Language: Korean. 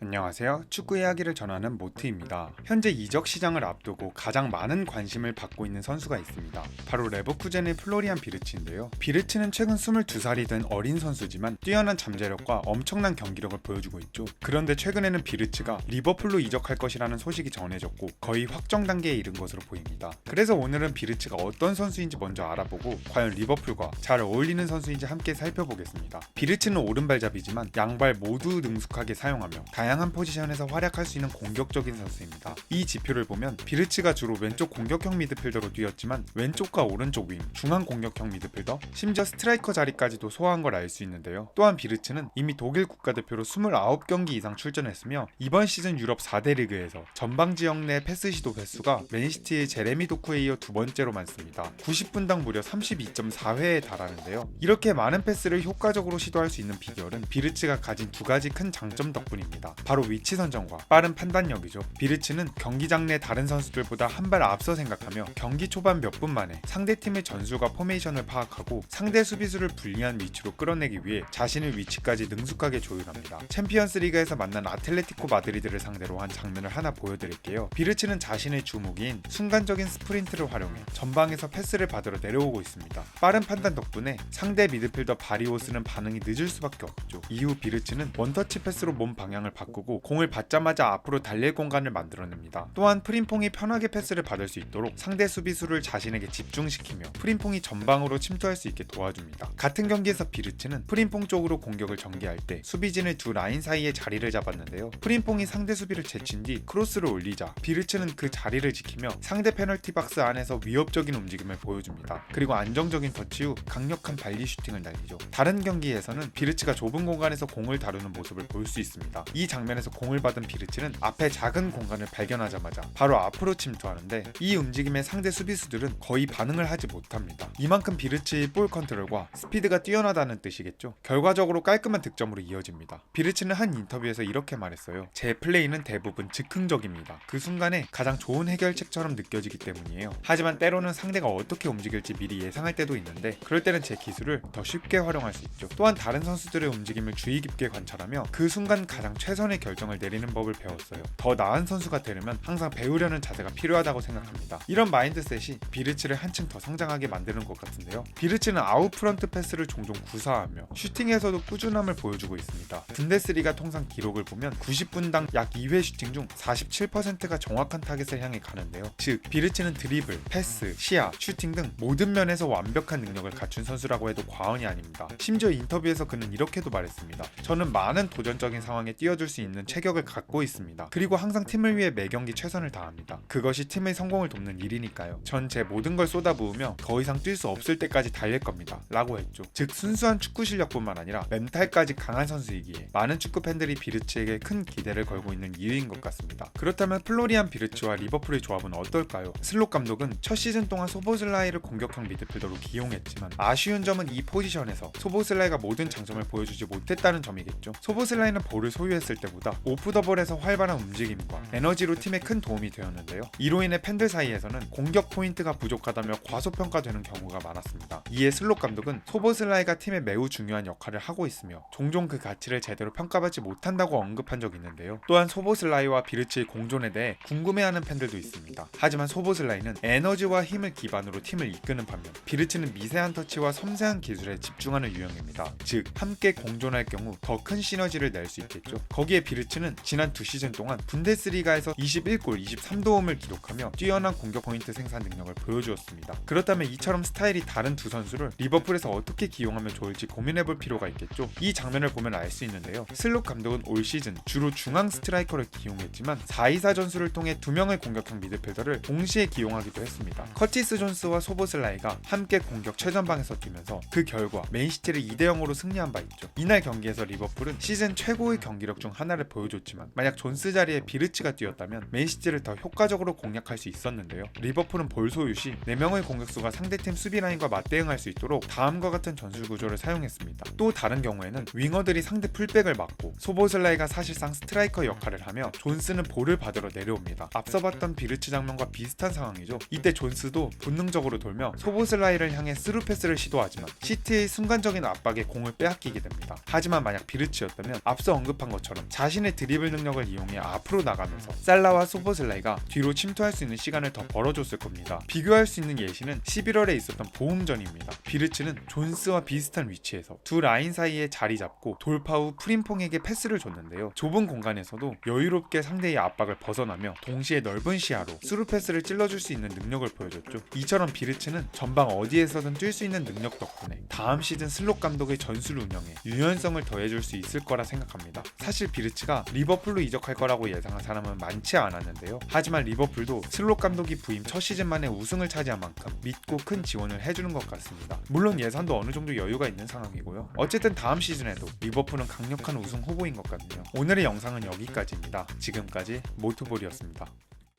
안녕하세요. 축구 이야기를 전하는 모트입니다. 현재 이적 시장을 앞두고 가장 많은 관심을 받고 있는 선수가 있습니다. 바로 레버쿠젠의 플로리안 비르치인데요. 비르치는 최근 22살이 된 어린 선수지만 뛰어난 잠재력과 엄청난 경기력을 보여주고 있죠. 그런데 최근에는 비르치가 리버풀로 이적할 것이라는 소식이 전해졌고 거의 확정 단계에 이른 것으로 보입니다. 그래서 오늘은 비르치가 어떤 선수인지 먼저 알아보고 과연 리버풀과 잘 어울리는 선수인지 함께 살펴보겠습니다. 비르치는 오른발잡이지만 양발 모두 능숙하게 사용하며 다양한 포지션에서 활약할 수 있는 공격적인 선수입니다. 이 지표를 보면 비르치가 주로 왼쪽 공격형 미드필더로 뛰었지만 왼쪽과 오른쪽 윙, 중앙 공격형 미드필더, 심지어 스트라이커 자리까지도 소화한 걸 알 수 있는데요. 또한 비르치는 이미 독일 국가대표로 29경기 이상 출전했으며 이번 시즌 유럽 4대 리그에서 전방 지역 내 패스 시도 횟수가 맨시티의 제레미 도쿠에 이어 두 번째로 많습니다. 90분당 무려 32.4회에 달하는데요. 이렇게 많은 패스를 효과적으로 시도할 수 있는 비결은 비르치가 가진 두 가지 큰 장점 덕분입니다. 바로 위치 선정과 빠른 판단력이죠. 비르치는 경기장 내 다른 선수들보다 한 발 앞서 생각하며 경기 초반 몇 분 만에 상대팀의 전술과 포메이션을 파악하고 상대 수비수를 불리한 위치로 끌어내기 위해 자신의 위치까지 능숙하게 조율합니다. 챔피언스 리그에서 만난 아틀레티코 마드리드를 상대로 한 장면을 하나 보여드릴게요. 비르치는 자신의 주무기인 순간적인 스프린트를 활용해 전방에서 패스를 받으러 내려오고 있습니다. 빠른 판단 덕분에 상대 미드필더 바리오스는 반응이 늦을 수밖에 없죠. 이후 비르치는 원터치 패스로 몸 방향을 바 꾸고 공을 받자마자 앞으로 달릴 공간을 만들어냅니다. 또한 프린퐁이 편하게 패스를 받을 수 있도록 상대 수비수를 자신에게 집중시키며 프린퐁이 전방으로 침투할 수 있게 도와줍니다. 같은 경기에서 비르치는 프린퐁 쪽으로 공격을 전개할 때 수비진의 두 라인 사이에 자리를 잡았는데요. 프린퐁이 상대 수비를 제친 뒤 크로스를 올리자 비르치는 그 자리를 지키며 상대 페널티 박스 안에서 위협적인 움직임을 보여줍니다. 그리고 안정적인 터치 후 강력한 발리 슈팅을 날리죠. 다른 경기에서는 비르치가 좁은 공간에서 공을 다루는 모습을 볼 수 있습니다. 이 장면에서 공을 받은 비르치는 앞에 작은 공간을 발견하자마자 바로 앞으로 침투하는데 이 움직임에 상대 수비수들은 거의 반응을 하지 못합니다. 이만큼 비르치의 볼 컨트롤과 스피드가 뛰어나다는 뜻이겠죠. 결과적으로 깔끔한 득점으로 이어집니다. 비르치는 한 인터뷰에서 이렇게 말했어요. 제 플레이는 대부분 즉흥적입니다. 그 순간에 가장 좋은 해결책처럼 느껴지기 때문이에요. 하지만 때로는 상대가 어떻게 움직일지 미리 예상할 때도 있는데 그럴 때는 제 기술을 더 쉽게 활용할 수 있죠. 또한 다른 선수들의 움직임을 주의 깊게 관찰하며 그 순간 가장 최선의 결정을 내리는 법을 배웠어요. 더 나은 선수가 되려면 항상 배우려는 자세가 필요하다고 생각합니다. 이런 마인드셋이 비르치를 한층 더 성장하게 만드는 것 같은데요. 비르치는 아웃 프런트 패스를 종종 구사하며 슈팅에서도 꾸준함을 보여주고 있습니다. 분데스리가 통상 기록을 보면 90분당 약 2회 슈팅 중 47%가 정확한 타겟을 향해 가는데요. 즉 비르치는 드리블, 패스, 시야, 슈팅 등 모든 면에서 완벽한 능력을 갖춘 선수라고 해도 과언이 아닙니다. 심지어 인터뷰에서 그는 이렇게도 말했습니다. 저는 많은 도전적인 상황에 뛰어들 수 있는 체격을 갖고 있습니다. 그리고 항상 팀을 위해 매 경기 최선을 다합니다. 그것이 팀의 성공을 돕는 일이니까요. 전 제 모든 걸 쏟아부으며 더 이상 뛸 수 없을 때까지 달릴 겁니다. 라고 했죠. 즉 순수한 축구 실력뿐만 아니라 멘탈까지 강한 선수이기에 많은 축구 팬들이 비르치에게 큰 기대를 걸고 있는 이유인 것 같습니다. 그렇다면 플로리안 비르치와 리버풀의 조합은 어떨까요? 슬롯 감독은 첫 시즌 동안 소보슬라이를 공격형 미드필더로 기용했지만 아쉬운 점은 이 포지션에서 소보슬라이가 모든 장점을 보여주지 못했다는 점이겠죠. 소보슬라이는 볼을 소유했을 때보다 오프 더 볼에서 활발한 움직임과 에너지로 팀에 큰 도움이 되었는데요. 이로 인해 팬들 사이에서는 공격 포인트가 부족하다며 과소평가되는 경우가 많았습니다. 이에 슬롯 감독은 소보슬라이가 팀에 매우 중요한 역할을 하고 있으며 종종 그 가치를 제대로 평가받지 못한다고 언급한 적이 있는데요. 또한 소보슬라이와 비르치의 공존에 대해 궁금해하는 팬들도 있습니다. 하지만 소보슬라이는 에너지와 힘을 기반으로 팀을 이끄는 반면 비르치는 미세한 터치와 섬세한 기술에 집중하는 유형입니다. 즉 함께 공존할 경우 더 큰 시너지를 낼 수 있겠죠. 거기에 비르치는 지난 두 시즌 동안 분데스리가에서 21골 23도움을 기록하며 뛰어난 공격 포인트 생산 능력을 보여주었습니다. 그렇다면 이처럼 스타일이 다른 두 선수를 리버풀에서 어떻게 기용하면 좋을지 고민해볼 필요가 있겠죠. 이 장면을 보면 알 수 있는데요. 슬롯 감독은 올 시즌 주로 중앙 스트라이커를 기용했지만 4-2-4 전술을 통해 두 명의 공격형 미드필더를 동시에 기용하기도 했습니다. 커티스 존스와 소보슬라이가 함께 공격 최전방에서 뛰면서 그 결과 맨시티를 2대 0으로 승리한 바 있죠. 이날 경기에서 리버풀은 시즌 최고의 경기력 중 하나를 보여줬지만 만약 존스 자리에 비르치가 뛰었다면 맨시티를 더 효과적으로 공략할 수 있었는데요. 리버풀은 볼 소유 시 4명의 공격수가 상대팀 수비 라인과 맞대응할 수 있도록 다음과 같은 전술 구조를 사용했습니다. 또 다른 경우에는 윙어들이 상대 풀백을 막고 소보슬라이가 사실상 스트라이커 역할을 하며 존스는 볼을 받으러 내려옵니다. 앞서 봤던 비르치 장면과 비슷한 상황이죠. 이때 존스도 본능적으로 돌며 소보슬라이를 향해 스루 패스를 시도하지만 시티의 순간적인 압박에 공을 빼앗기게 됩니다. 하지만 만약 비르치였다면 앞서 언급한 것처럼 자신의 드리블 능력을 이용해 앞으로 나가면서 살라와 소보슬라이가 뒤로 침투할 수 있는 시간을 더 벌어줬을 겁니다. 비교할 수 있는 예시는 11월에 있었던 보험전입니다. 비르츠는 존스와 비슷한 위치에서 두 라인 사이에 자리 잡고 돌파 후 프림퐁에게 패스를 줬는데요. 좁은 공간에서도 여유롭게 상대의 압박을 벗어나며 동시에 넓은 시야로 스루 패스를 찔러줄 수 있는 능력을 보여줬죠. 이처럼 비르츠는 전방 어디에서든 뛸 수 있는 능력 덕분에 다음 시즌 슬롯 감독의 전술 운영에 유연성을 더해줄 수 있을 거라 생각합니다. 사실 비르츠가 리버풀로 이적할 거라고 예상한 사람은 많지 않았는데요. 하지만 리버풀도 슬롯 감독이 부임 첫 시즌 만에 우승을 차지한 만큼 믿고 큰 지원을 해주는 것 같습니다. 물론 예산도 어느 정도 여유가 있는 상황이고요. 어쨌든 다음 시즌에도 리버풀은 강력한 우승 후보인 것 같네요. 오늘의 영상은 여기까지입니다. 지금까지 모투볼이었습니다.